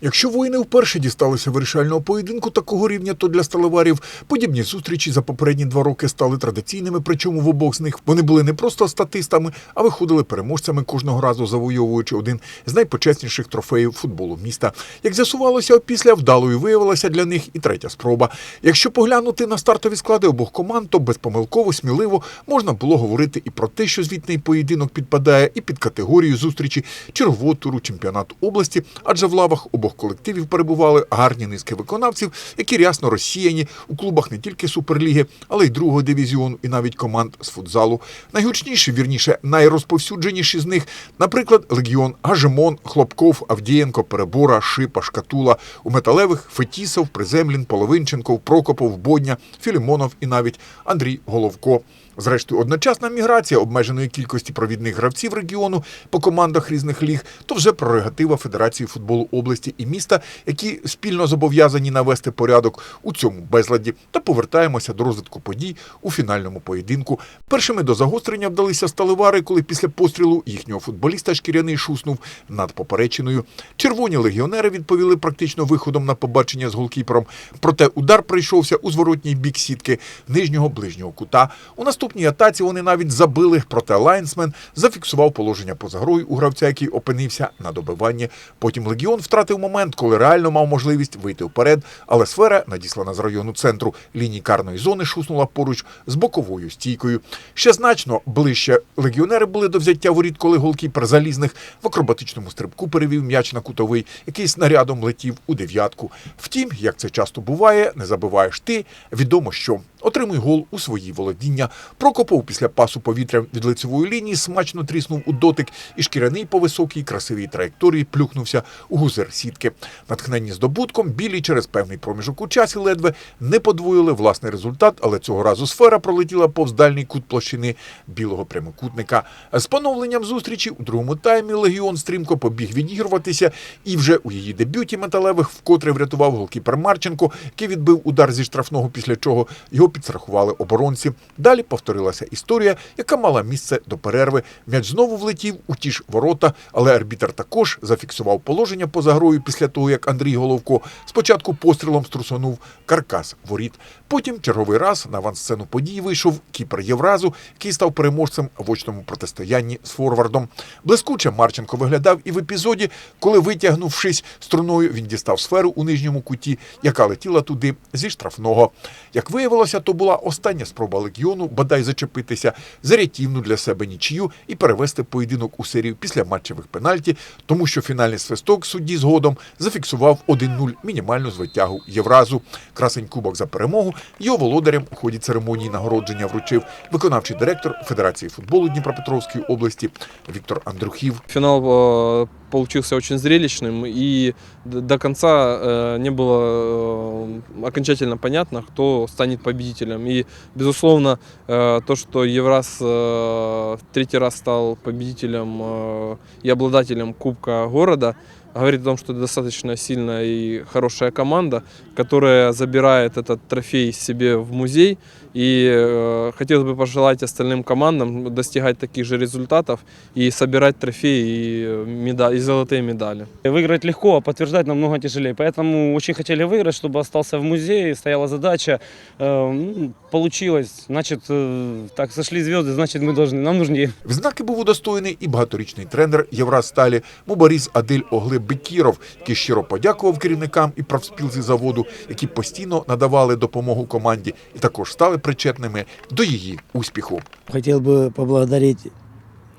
Якщо воїни вперше дісталися вирішального поєдинку такого рівня, то для сталеварів подібні зустрічі за попередні два роки стали традиційними. Причому в обох з них вони були не просто статистами, а виходили переможцями кожного разу, завойовуючи один з найпочесніших трофеїв футболу міста. Як з'ясувалося, опісля вдалою виявилася для них і третя спроба. Якщо поглянути на стартові склади обох команд, то безпомилково, сміливо можна було говорити і про те, що звітний поєдинок підпадає і під категорію зустрічі чергового туру чемпіонату області, адже в лавах обох колективів перебували гарні низки виконавців, які рясно розсіяні у клубах не тільки суперліги, але й другого дивізіону, і навіть команд з футзалу. Найгучніші, вірніше, найрозповсюдженіші з них, наприклад, легіон Гажемон, Хлопков, Авдієнко, Перебора, Шипа, Шкатула, у металевих Фетісов, Приземлін, Половинченков, Прокопов, Бодня, Філімонов і навіть Андрій Головко. Зрештою, одночасна міграція обмеженої кількості провідних гравців регіону по командах різних ліг то вже прерогатива Федерації футболу області і міста, які спільно зобов'язані навести порядок у цьому безладі. Та повертаємося до розвитку подій у фінальному поєдинку. Першими до загострення вдалися сталевари, коли після пострілу їхнього футболіста шкіряний шуснув над поперечиною. Червоні легіонери відповіли практично виходом на побачення з голкіпером. Проте удар прийшовся у зворотній бік сітки нижнього ближнього кута. У наступній атаці вони навіть забили, проте лайнсмен зафіксував положення поза грою у гравця, який опинився на добиванні. Потім легіон втратив момент, коли реально мав можливість вийти вперед, але сфера, надіслана з району центру лінії карної зони, шуснула поруч з боковою стійкою. Ще значно ближче легіонери були до взяття воріт, коли голкіпер залізних в акробатичному стрибку перевів м'яч на кутовий, який снарядом летів у дев'ятку. Втім, як це часто буває, не забиваєш ти. Відомо, що отримуй гол у свої володіння. Прокопов після пасу повітря від лицевої лінії смачно тріснув у дотик, і шкіряний по високій красивій траєкторії плюхнувся у гузер сітки. Натхненні здобутком білі через певний проміжок у часі ледве не подвоїли власний результат, але цього разу сфера пролетіла повз дальній кут площини білого прямокутника. З поновленням зустрічі у другому таймі легіон стрімко побіг відігруватися, і вже у її дебюті металевих вкотре врятував голкіпер Марченко, який відбив удар зі штрафного, після чого його підстрахували оборонці. Далі повторилася історія, яка мала місце до перерви. М'яч знову влетів у ті ж ворота, але арбітер також зафіксував положення поза грою після того, як Андрій Головко спочатку пострілом струсонув каркас воріт. Потім черговий раз на авансцену події вийшов кіпер Євразу, який став переможцем в очному протистоянні з форвардом. Блискуче Марченко виглядав і в епізоді, коли, витягнувшись струною, він дістав сферу у нижньому куті, яка летіла туди зі штрафного. Як виявилося, то була остання спроба легіону бодай зачепитися за рятівну для себе нічию і перевести поєдинок у серію після матчевих пенальті, тому що фінальний свисток судді згодом зафіксував 1-0 мінімальну звитягу Євразу. Красень кубок за перемогу його володарям у ході церемонії нагородження вручив виконавчий директор Федерації футболу Дніпропетровської області Віктор Андрухів. Финал э, получился очень зрелищным, и д- до конца э, не было э, окончательно понятно, кто станет победителем. И, безусловно, э, то, что Евраз э, в третий раз стал победителем э, и обладателем Кубка города, говорит о том, что это достаточно сильная и хорошая команда, которая забирает этот трофей себе в музей. И э, хотелось бы пожелать остальным командам достигать таких же результатов и собирать трофеи и, э, меда- и золотые медали. Выиграть легко, а подтверждать намного тяжелее. Поэтому очень хотели выиграть, чтобы остался в музее. Стояла задача. Э, ну, Получилось. Значит, э, так сошли звезды, значит, мы должны, нам нужнее. Відзнаки був удостоєний і багаторічний тренер Євросталі Мубаріз Адель Огли Бекіров, який щиро подякував керівникам і профспілці заводу, які постійно надавали допомогу команді і також стали причетними до її успіху. Хотел бы поблагодарить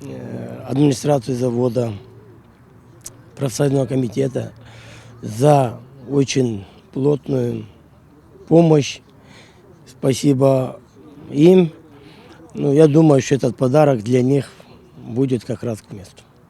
э, администрацию завода, профсоюзного комитета за очень плотную помощь. Спасибо им. Ну, я думаю, что этот подарок для них будет как раз к месту.